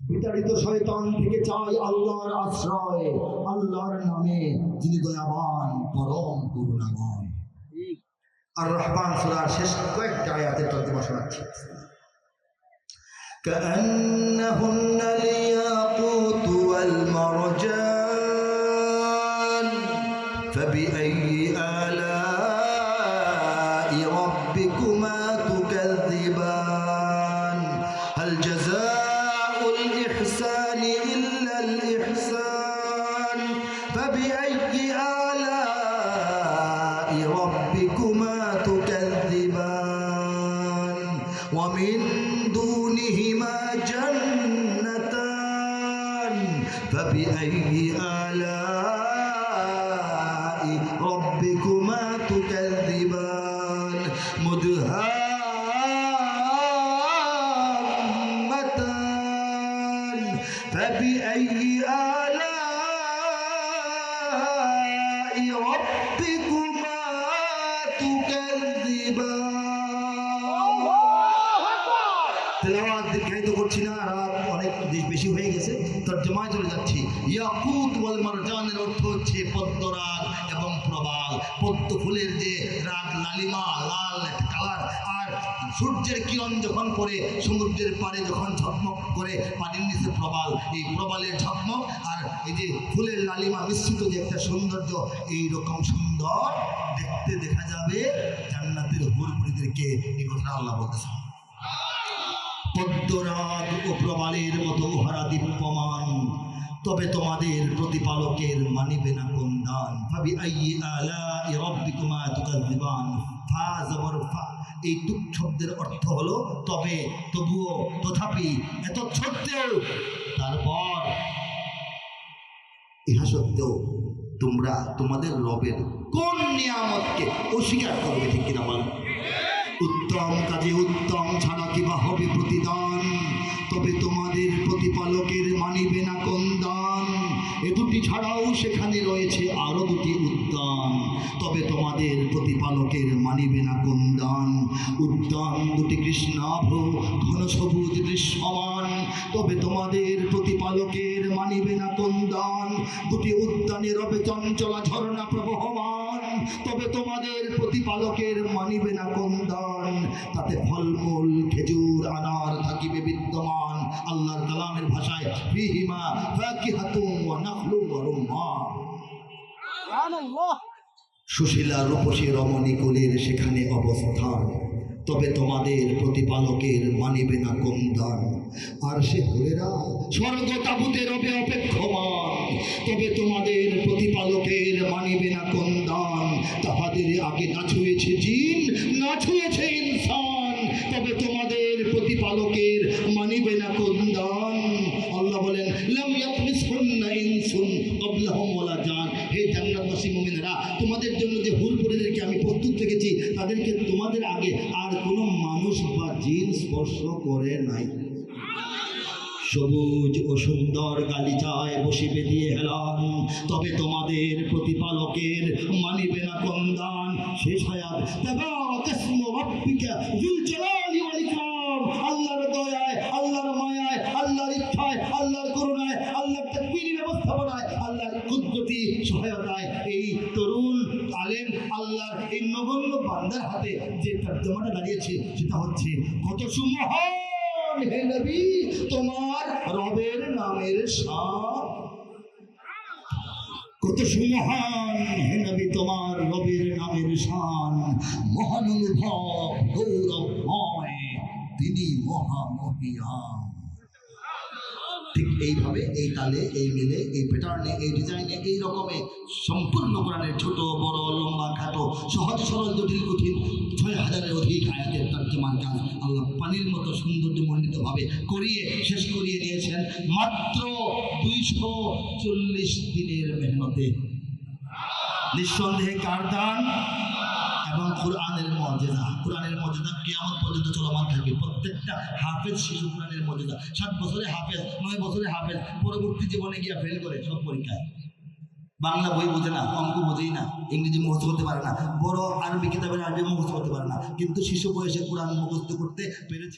বিতাড়িত শয়তান থেকে চাই আল্লাহর আশ্রয় আল্লাহর নামে যিনি দয়াবান পরম করুণাময় আর রহমান সুরার শেষ কয়েকটা আয়াতের তর্জমা শোনাচ্ছি كأنهن الياقوت والمرجان فبأي آلاء ربكما تكذبان. ومن دونهما جنتان. فبأي آلاء ربكما تكذبان؟ مدهامتان. فبأي آلاء ربكما neighbor. করছি না অনেক বেশি হয়ে গেছে। তর্জমায় চলে যাচ্ছি। ইয়াকুত ওয়াল মারজানের অর্থ হচ্ছে পদ্মরাগ এবং প্রবাল। পদ্ম ফুলের যে রাগ, লালিমা, লাল কালার, আর সূর্যের কিরণ যখন পড়ে, সমুদ্রের পাড়ে যখন ঝকমক করে, পানির নিচে প্রবাল। এই প্রবালের ঝকমক আর এই যে ফুলের লালিমা মিশ্রিত যে একটা সৌন্দর্য এই রকম সুন্দর দেখতে দেখা যাবে জান্নাতের হুরপুরিদেরকে এই কথা আল্লাহ বলতেছে পদ্মরাগ ও প্রবালের মতো উহারা দীপ্যমান তবে তোমাদের প্রতিপালকের মানিবে না কোন দান। ভাবি আইয়ে আলা রব্বিকুমা তুকাযিবান। ফা জবর ফা। এই তুক শব্দের অর্থ হলো, তবে, তবুও, তথাপি, এত সত্ত্বেও। তারপর, ইহা সত্ত্বেও তোমরা তোমাদের রবের কোন নিয়ামতকে অস্বীকার করবে ঠিক কিনা বলো? উত্তম কাজে উত্তম ছাড়া কিবা হবে প্রতিদান। তবে তোমাদের প্রতিপালকের মানিবে না কোন দান। এ দুটি ছাড়াও সেখানে রয়েছে আরও দুটি উদ্যান। তবে তোমাদের প্রতিপালকের মানিবে না কোন দান। উদ্যান দুটি কৃষ্ণাভ ঘন সবুজ দৃশ্যমান। তবে তোমাদের প্রতিপালকের মানিবে না কোন দান। দুটি উদ্যানে রবে চঞ্চলা ঝর্ণা প্রবহমান। তবে তোমাদের প্রতিপালকের মানিবে না কোন দান। তাতে ফলমূল, খেজুর, আনার থাকিবে বিদ্যমান। আল্লাহর কালামের ভাষায়, ফিহিমা ফাকিহাতুম সুশীলা রূপসী রমণী সেখানে অবস্থান। তবে তোমাদের প্রতিপালকের মানিবে না কোন দান। আর সে হলেরা স্বর্গ তাবুতে রবে অপেক্ষমান। তবে তোমাদের প্রতিপালকের মানিবে না কোন দান। তাহাদের আগে না ছুঁয়েছে জিন, না ছুঁয়েছে ইনসান। তবে তোমাদের প্রতিপালকের মানিবে না কোন হে জান্নাতবাসী তোমাদের জন্য যে হুরপুরিদেরকে আমি প্রস্তুত রেখেছি তাদেরকে তোমাদের আগে আর কোনো মানুষ বা জিন স্পর্শ করে নাই। সবুজ ও সুন্দর গালিচায় বসিবে তবে তোমাদের প্রতিপালকের মানিবে না কন্দান। শেষ হায়াত রাব্বিকা যুল আলেম আল্লাহর এই নগণ্য বান্দার হাতে যে তর্জমাটা দাঁড়িয়েছে সেটা হচ্ছে কত সুমহান হে নবী, তোমার রবের নামের শান কত সুমহান হে নবী, তোমার রবের নামের শান। মহান অনুভব, গৌরবময়, তিনি মহামহিয়ান ঠিক এইভাবে এই তালে, এই মিলে, এই প্যাটার্নে এই ডিজাইনে এই রকমে সম্পূর্ণ কোরআনের ছোট, বড়, লম্বা, খাটো, সহজ, সরল, জটিল, কঠিন, ছয় হাজারের অধিক আয়াতের তর্জমান কাজ আল্লাহ পানির মতো সৌন্দর্যমণ্ডিতভাবে করিয়ে, শেষ করিয়ে দিয়েছেন মাত্র দুইশো চল্লিশ দিনের মেহনতে। নিঃসন্দেহে কার দান? এবং কোরআনের মর্যাদা। কোরআনের মর্যাদা কেমন পর্যন্ত চলমান থাকবে। প্রত্যেকটা হাফেজ শিশু কোরআনের মর্যাদা। সাত বছরে হাফেজ, নয় বছরে হাফেজ, পরবর্তী জীবনে গিয়ে ফেল করে সব পরীক্ষায়। বাংলা বই বোঝে না, অঙ্ক বোঝেই না, ইংরেজি মুখস্থ করতে পারে না, বড় আরবি কিতাবের আরবি মুখস্থ করতে পারে না। কিন্তু শিশু বয়সে কোরআন মুখস্থ করতে পেরেছে।